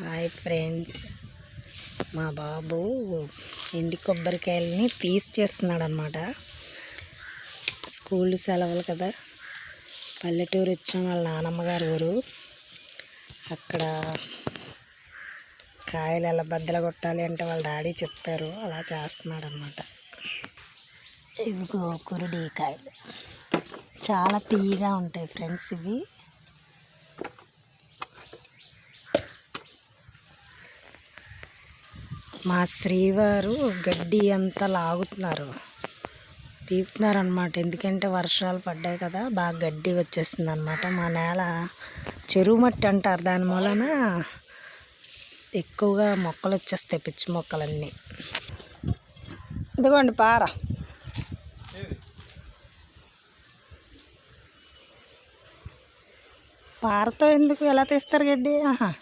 Hi friends. మా బాబు ఎండి కొబ్బరికాయలని piece చేస్తున్నాడు అనమాట స్కూల్ సెలవులు కదా. పల్లెటూరు వచ్చాం వాళ్ళ నానమ్మగారు ఊరు. అక్కడ కాయలు ఎలా బద్దలు కొట్టాలి అంటే వాళ్ళ డాడీ చెప్పారు. అలా చేస్తున్నాడు అనమాట గోకురుడి కురుడి కాయలు చాలా తీయగా ఉంటాయి ఫ్రెండ్స్ ఇవి. మా శ్రీవారు గడ్డి అంతా లాగుతున్నారు. పీకుతున్నారు అనమాట ఎందుకంటే వర్షాలు పడ్డాయి కదా బాగా గడ్డి వచ్చేస్తుంది అనమాట మా నేల చెరువు మట్టి అంటారు. దాని మూలన ఎక్కువగా మొక్కలు వచ్చేస్తాయి పిచ్చి మొక్కలన్నీ. ఇదిగోండి పార. పారతో ఎందుకు? ఎలా తీస్తారు గడ్డి? ఆహా.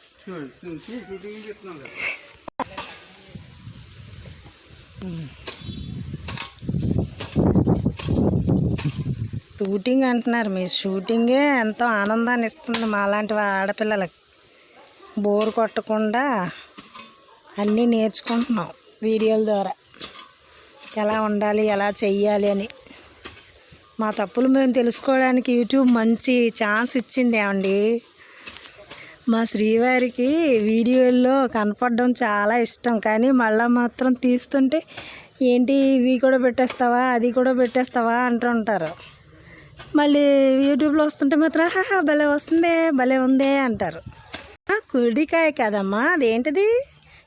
షూటింగ్ అంటున్నారు. మీ షూటింగే ఎంతో ఆనందాన్ని ఇస్తుంది మాలాంటి వా- ఆడపిల్లలకి. బోర్ కొట్టకుండా అన్నీ నేర్చుకుంటున్నాం వీడియోల ద్వారా. ఎలా ఉండాలి ఎలా చెయ్యాలి అని. మా తప్పులు మేము తెలుసుకోవడానికి యూట్యూబ్ మంచి ఛాన్స్ ఇచ్చింది ఏమండి? మా శ్రీవారికి వీడియోల్లో కనపడడం చాలా ఇష్టం కానీ మళ్ళీ మాత్రం తీస్తుంటే ఏంటి ఇది కూడా పెట్టేస్తావా? అది కూడా పెట్టేస్తావా? అంటుంటారు మళ్ళీ యూట్యూబ్లో వస్తుంటే మాత్రం హాహా భలే వస్తుందే భలే ఉందే అంటారు. కుడికాయ కదమ్మా అదేంటిది?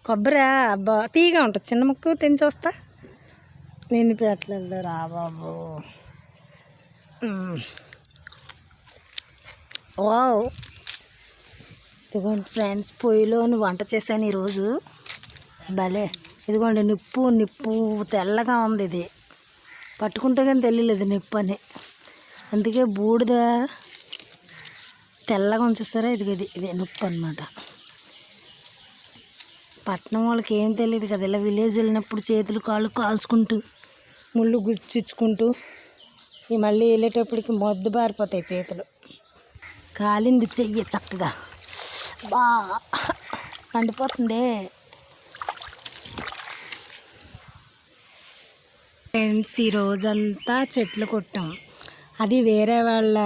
కొబ్బరి అబ్బా తీగా ఉంటుంది చిన్న ముక్కు తిని వస్తా. నేను పెట్టలేదు రా బాబు. వావ్. ఇదిగోండి ఫ్రెండ్స్ పొయ్యిలోని వంట చేశాను ఈరోజు. భలే. ఇదిగోండి నిప్పు నిప్పు తెల్లగా ఉంది ఇది. పట్టుకుంటే కానీ తెలియలేదు నిప్పు అని. అందుకే బూడిద తెల్లగా ఉంచేస్తారా ఇది ఇది ఇదే నిప్పు అనమాట పట్టణం వాళ్ళకి ఏం తెలియదు కదా ఇలా విలేజ్ వెళ్ళినప్పుడు చేతులు కాళ్ళు కాల్చుకుంటూ ముళ్ళు గుచ్చుకుంటూ ఈ మళ్ళీ వెళ్ళేటప్పటికి మొద్దు బారిపోతాయి చేతులు. కాలింది చెయ్యి చక్కగా. బా మండిపోతుంది. ఫ్రెండ్స్ ఈ రోజంతా చెట్లు కొట్టాం. అది వేరే వాళ్ళ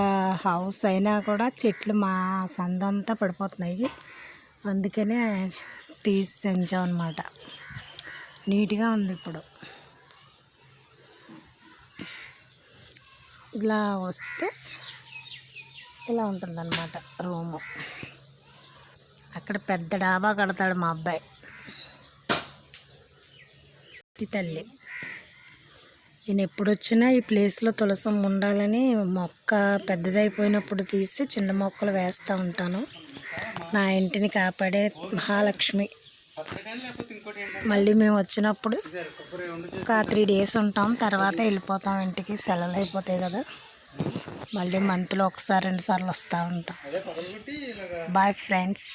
హౌస్ అయినా కూడా చెట్లు మా సందంతా పడిపోతున్నాయి. అందుకనే తీసి ఉంచాం అనమాట నీట్గా ఉంది ఇప్పుడు. ఇలా వస్తే ఇలా ఉంటుందన్నమాట రూము. అక్కడ పెద్ద డాబా కడతాడు మా అబ్బాయి. తల్లి. నేను ఎప్పుడు వచ్చినా ఈ ప్లేస్లో తులసం ఉండాలని మొక్క పెద్దదైపోయినప్పుడు తీసి చిన్న మొక్కలు వేస్తూ ఉంటాను. నా ఇంటిని కాపాడే మహాలక్ష్మి. మళ్ళీ మేము వచ్చినప్పుడు ఒక త్రీ డేస్ ఉంటాం తర్వాత వెళ్ళిపోతాం ఇంటికి. సెలవులు అయిపోతాయి కదా. మళ్ళీ మంత్లో ఒకసారి రెండుసార్లు వస్తూ ఉంటాం. Bye friends